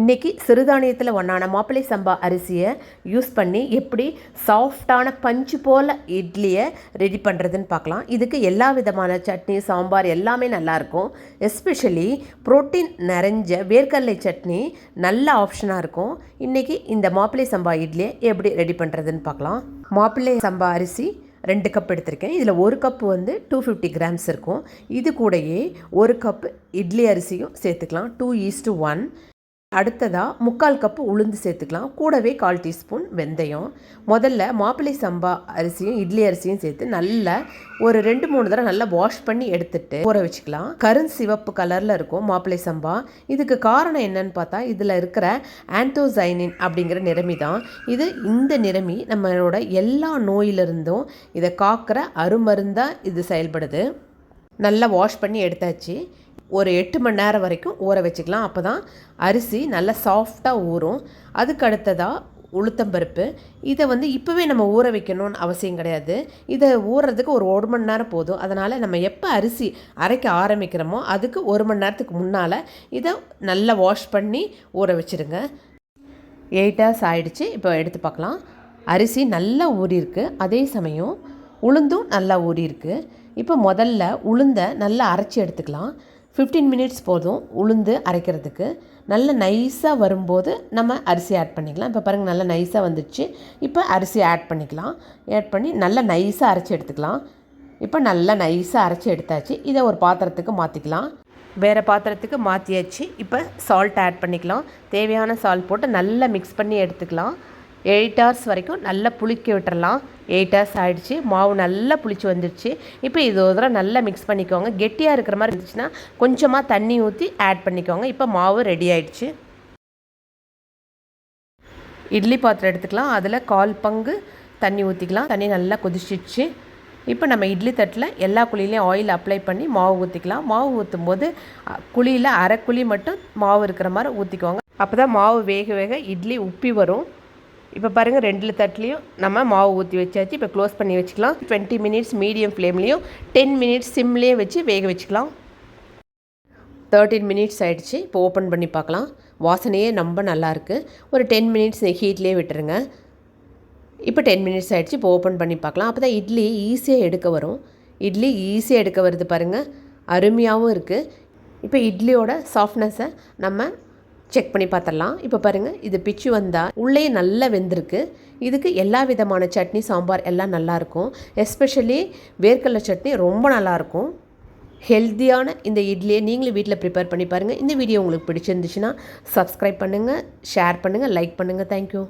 இன்றைக்கி சிறுதானியத்தில் ஒன்றான மாப்பிள்ளை சம்பா அரிசியை யூஸ் பண்ணி எப்படி சாஃப்டான பஞ்சு போல் இட்லியை ரெடி பண்ணுறதுன்னு பார்க்கலாம். இதுக்கு எல்லா விதமான சட்னி சாம்பார் எல்லாமே நல்லாயிருக்கும் எஸ்பெஷலி புரோட்டீன் நிறைஞ்ச வேர்க்கடலை சட்னி நல்ல ஆப்ஷனாக இருக்கும். இன்றைக்கி இந்த மாப்பிள்ளை சம்பா இட்லியை எப்படி ரெடி பண்ணுறதுன்னு பார்க்கலாம். மாப்பிள்ளை சம்பா அரிசி ரெண்டு கப் எடுத்திருக்கேன். இதில் ஒரு கப்பு வந்து டூ ஃபிஃப்டி கிராம்ஸ் இருக்கும். இது கூடயே ஒரு கப் இட்லி அரிசியும் சேர்த்துக்கலாம். டூ ஈஸ் ஒன் அடுத்ததாக முக்கால் கப்பு உளுந்து சேர்த்துக்கலாம். கூடவே கால் டீஸ்பூன் வெந்தயம். முதல்ல மாப்பிள்ளை சம்பா அரிசியும் இட்லி அரிசியும் சேர்த்து நல்லா ஒரு ரெண்டு மூணு தடவை நல்லா வாஷ் பண்ணி எடுத்துட்டு ஊற வச்சுக்கலாம். கரும் சிவப்பு கலரில் இருக்கும் மாப்பிள்ளை சம்பா. இதுக்கு காரணம் என்னன்னு பார்த்தா இதில் இருக்கிற ஆன்டோசைனின் அப்படிங்கிற நிறமி தான். இது இந்த நிறமி நம்மளோட எல்லா நோயிலிருந்தும் இதை காக்கிற அருமருந்தாக இது செயல்படுது. நல்லா வாஷ் பண்ணி எடுத்தாச்சு. ஒரு எட்டு மணி நேரம் வரைக்கும் ஊற வச்சுக்கலாம். அப்போ தான் அரிசி நல்லா சாஃப்டாக ஊறும். அதுக்கு அடுத்ததாக உளுத்தம்பருப்பு இதை வந்து இப்போவே நம்ம ஊற வைக்கணும்னு அவசியம் கிடையாது. இதை ஊறுறதுக்கு ஒரு ஒரு மணி நேரம் போதும். அதனால் நம்ம எப்போ அரிசி அரைக்க ஆரம்பிக்கிறோமோ அதுக்கு ஒரு மணி நேரத்துக்கு முன்னால் இதை நல்லா வாஷ் பண்ணி ஊற வச்சுருங்க. எயிட் ஹவர்ஸ் ஆகிடுச்சு இப்போ எடுத்து பார்க்கலாம். அரிசி நல்லா ஊறியிருக்கு. அதே சமயம் உளுந்தும் நல்லா ஊறியிருக்கு. இப்போ முதல்ல உளுந்தை நல்லா அரைச்சி எடுத்துக்கலாம். ஃபிஃப்டீன் மினிட்ஸ் போதும் உளுந்து அரைக்கிறதுக்கு. நல்ல நைஸாக வரும்போது நம்ம அரிசி ஆட் பண்ணிக்கலாம். இப்போ பாருங்கள் நல்லா நைஸாக வந்துடுச்சு இப்போ அரிசி ஆட் பண்ணிக்கலாம். ஆட் பண்ணி நல்லா நைஸாக அரைச்சி எடுத்துக்கலாம். இப்போ நல்லா நைஸாக அரைச்சி எடுத்தாச்சு. இதை ஒரு பாத்திரத்துக்கு மாற்றிக்கலாம் வேறு பாத்திரத்துக்கு மாற்றியாச்சு இப்போ சால்ட் ஆட் பண்ணிக்கலாம். தேவையான சால்ட் போட்டு நல்லா மிக்ஸ் பண்ணி எடுத்துக்கலாம். எயிட் ஹவர்ஸ் வரைக்கும் நல்லா புளிக்க விட்டுறலாம். எயிட் ஹவர்ஸ் ஆகிடுச்சு மாவு நல்லா புளிச்சு வந்துடுச்சு இப்போ இது ஒரு தடவை நல்லா மிக்ஸ் பண்ணிக்கோங்க. கெட்டியாக இருக்கிற மாதிரி இருந்துச்சுன்னா கொஞ்சமாக தண்ணி ஊற்றி ஆட் பண்ணிக்கோங்க. இப்போ மாவு ரெடி ஆகிடுச்சு இட்லி பாத்திரம் எடுத்துக்கலாம். அதில் கால் பங்கு தண்ணி ஊற்றிக்கலாம் தண்ணி நல்லா கொதிச்சிடுச்சு. இப்போ நம்ம இட்லி தட்டில் எல்லா குழியிலையும் ஆயில் அப்ளை பண்ணி மாவு ஊற்றிக்கலாம் மாவு ஊற்றும் போது குழியில் அரை குழி மட்டும் மாவு இருக்கிற மாதிரி ஊற்றிக்கோங்க அப்போ தான் மாவு வேக வேக இட்லி உப்பி வரும். இப்போ பாருங்கள் ரெண்டு தட்டிலையும் நம்ம மாவு ஊற்றி வச்சாச்சு. இப்போ க்ளோஸ் பண்ணி வச்சுக்கலாம். டுவெண்ட்டி மினிட்ஸ் மீடியம் ஃப்ளேம்லேயும் டென் மினிட்ஸ் சிம்லேயே வச்சு வேக வச்சுக்கலாம். தேர்ட்டின் மினிட்ஸ் ஆகிடுச்சு இப்போ ஓப்பன் பண்ணி பார்க்கலாம். வாசனையே ரொம்ப நல்லாயிருக்கு ஒரு டென் மினிட்ஸ் ஹீட்லேயே விட்டுருங்க. இப்போ டென் மினிட்ஸ் ஆகிடுச்சு இப்போ ஓப்பன் பண்ணி பார்க்கலாம். அப்போ தான் இட்லி ஈஸியாக எடுக்க வரும். இட்லி ஈஸியாக எடுக்க வருது பாருங்கள் அருமையாகவும் இருக்குது இப்போ இட்லியோட சாஃப்ட்னஸை நம்ம செக் பண்ணி பார்த்துடலாம். இப்போ பாருங்கள் இது பிச்சு வந்தால் உள்ளே நல்லா வெந்திருக்கு. இதுக்கு எல்லா விதமான சட்னி சாம்பார் எல்லாம் நல்லாயிருக்கும் எஸ்பெஷலி வேர்க்கடலை சட்னி ரொம்ப நல்லாயிருக்கும் ஹெல்த்தியான இந்த இட்லியை நீங்களும் வீட்டில் ப்ரிப்பேர் பண்ணி பாருங்கள் இந்த வீடியோ உங்களுக்கு பிடிச்சிருந்துச்சுன்னா சப்ஸ்கிரைப் பண்ணுங்கள் ஷேர் பண்ணுங்கள் லைக் பண்ணுங்கள் தேங்க்யூ